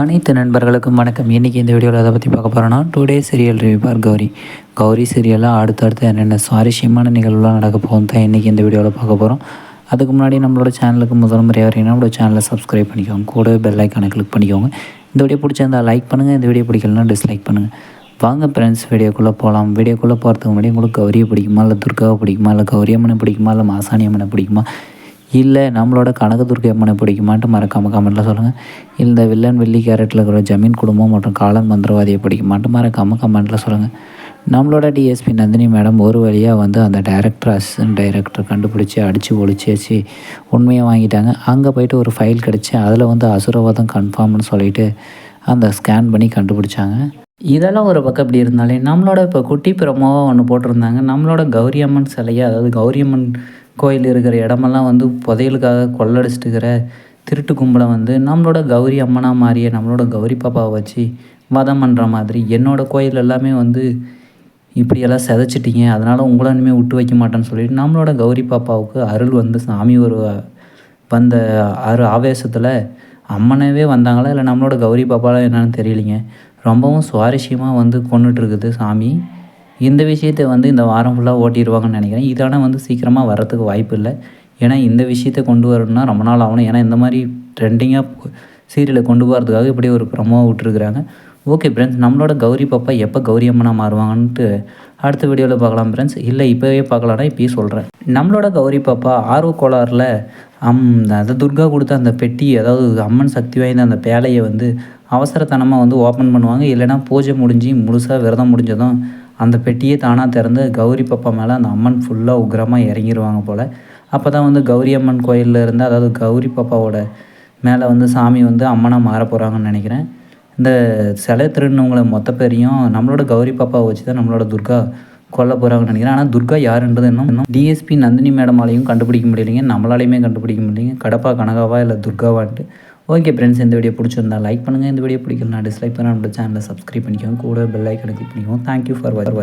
அனைத்து நண்பர்களுக்கும் வணக்கம். இன்றைக்கி இந்த வீடியோவில் அதை பற்றி பார்க்க போகிறோன்னா டூடே சீரியல் ரிவ்யூ பார் கௌரி. கௌரி சீரியலாக அடுத்தடுத்து என்னென்ன சுவாரஸ்யமான நிகழ்வுலாம் நடக்க போகும் தான் இன்றைக்கி இந்த வீடியோவில் பார்க்க போகிறோம் அதுக்கு முன்னாடி நம்மளோட சேனலுக்கு முதல் முறையாக வரீங்கன்னா நம்மளோட சேனலை சப்ஸ்கிரைப் பண்ணிக்கோங்க. கூட பெல் ஐக்கானை கிளிக் பண்ணிக்கோங்க. இந்த வீடியோ பிடிச்சிருந்தால் லைக் பண்ணுங்கள் இந்த வீடியோ பிடிக்கலனா டிஸ்லைக் பண்ணுங்கள் வாங்க ஃப்ரெண்ட்ஸ் வீடியோக்குள்ளே போகலாம் வீடியோக்குள்ளே போகிறதுக்கு முன்னாடி உங்களுக்கு கௌரியை பிடிக்குமா? இல்லை துர்காவை பிடிக்குமா? இல்லை கௌரி அம்மனை பிடிக்குமா? இல்லை மாசாணியம்மனை பிடிக்குமா? இல்லை நம்மளோட கனகதுர்க்கை அம்மனை பிடிக்குமான்ட்டு மறக்காமல் கமெண்ட்டில் சொல்லுங்கள் இந்த வில்லன் வெள்ளி கேரட்டில் இருக்கிற ஜமீன் குடும்பம் மற்றும் காலன் மந்திரவாதியை பிடிக்குமான்ட்டு மறக்காமல் கமெண்ட்டில் சொல்லுங்கள் நம்மளோட டிஎஸ்பி நந்தினி மேடம் ஒரு வழியாக வந்து அந்த டைரக்டர் அசிஸ்டன்ட் டைரக்டர் கண்டுபிடிச்சி அடித்து ஒழிச்சு உண்மையை வாங்கிட்டாங்க. அங்கே போயிட்டு ஒரு ஃபைல் கிடச்சி அதில் வந்து அசுரவாதம் கன்ஃபார்ம்னு சொல்லிட்டு அந்த ஸ்கேன் பண்ணி கண்டுபிடிச்சாங்க. இதெல்லாம் ஒரு பக்கம் இப்படி இருந்தாலே நம்மளோட இப்போ குட்டி பிரமோவாக ஒன்று போட்டிருந்தாங்க. நம்மளோட கௌரி அம்மன் சிலையை அதாவது கௌரி அம்மன் கோயில் இருக்கிற இடமெல்லாம் வந்து புதையலுக்காக கொள்ளடிச்சிட்டு இருக்கிற திருட்டு கும்பலை வந்து நம்மளோட கௌரி அம்மனாக மாறிய நம்மளோட கௌரி பாப்பாவை வச்சு வதம் பண்ணுற மாதிரி என்னோடய கோயில் எல்லாமே வந்து இப்படியெல்லாம் செதைச்சிட்டிங்க. அதனால் உங்களை இனிமேல் விட்டு வைக்க மாட்டேன்னு சொல்லிட்டு நம்மளோட கௌரி பாப்பாவுக்கு அருள் வந்து சாமி ஒரு வந்த அரு ஆவேசத்தில் அம்மனவே வந்தாங்களா? இல்லை நம்மளோட கௌரி பாப்பாலாம் என்னன்னு தெரியலிங்க. ரொம்பவும் சுவாரஸ்யமாக வந்து கொண்டுட்ருக்குது சாமி. இந்த விஷயத்தை வந்து இந்த வாரம் ஃபுல்லாக ஓட்டிடுவாங்கன்னு நினைக்கிறேன். இதான வந்து சீக்கிரமாக வரத்துக்கு வாய்ப்பு இல்லை. ஏன்னா இந்த விஷயத்தை கொண்டு வரணும்னா ரொம்ப நாள் ஆகணும். ஏன்னா இந்த மாதிரி ட்ரெண்டிங்காக சீரியலை கொண்டு போகிறதுக்காக இப்படி ஒரு ப்ரமோ விட்டுருக்குறாங்க. ஓகே ஃப்ரெண்ட்ஸ் நம்மளோட கௌரி பாப்பா எப்போ கௌரி அம்மனாக மாறுவாங்கன்ட்டு அடுத்த வீடியோவில் பார்க்கலாம் ஃப்ரெண்ட்ஸ் இல்லை இப்போவே பார்க்கலான்னா இப்போயே சொல்கிறேன் நம்மளோட கௌரி பாப்பா ஆர்வ கோளாறில் அம் அந்த துர்கா கொடுத்த அந்த பெட்டி அதாவது அம்மன் சக்தி வாய்ந்த அந்த பேலையை வந்து அவசரத்தனமாக வந்து ஓப்பன் பண்ணுவாங்க. இல்லைனா பூஜை முடிஞ்சு முழுசாக விரதம் முடிஞ்சதும் அந்த பெட்டியே தானாக திறந்து கௌரி பப்பா மேலே அந்த அம்மன் ஃபுல்லாக உக்ரமாக இறங்கிடுவாங்க போல். அப்போ தான் வந்து கௌரி அம்மன் கோயிலில் இருந்து அதாவது கௌரி பப்பாவோட மேலே வந்து சாமி வந்து அம்மனாக மாற போகிறாங்கன்னு நினைக்கிறேன். இந்த சிலை திருநவங்களை மொத்த பேரையும் நம்மளோட கௌரி பாப்பாவை வச்சு தான் நம்மளோட துர்கா கொல்ல போகிறாங்கன்னு நினைக்கிறேன். ஆனால் துர்கா யாருன்றது இன்னும் இன்னும் டிஎஸ்பி நந்தினி மேடமாலையும் கண்டுபிடிக்க முடியலைங்க. நம்மளாலையுமே கண்டுபிடிக்க முடியலைங்க. கடப்பா கனகாவா இல்லை துர்காவான்ட்டு. ஓகே ஃப்ரெண்ட்ஸ் இந்த வீடியோ பிடிச்சிருந்தா லைக் பண்ணுங்கள் இந்த வீடியோ பிடிக்கலனா டிஸ்லைக் பண்ணால் நம்மளோட சேனலை சப்ஸ்கிரைப் பண்ணிக்கோங்க. கூட பெல் ஐக்கனை கிளிக் பண்ணிக்கோங்க. Thank you for watch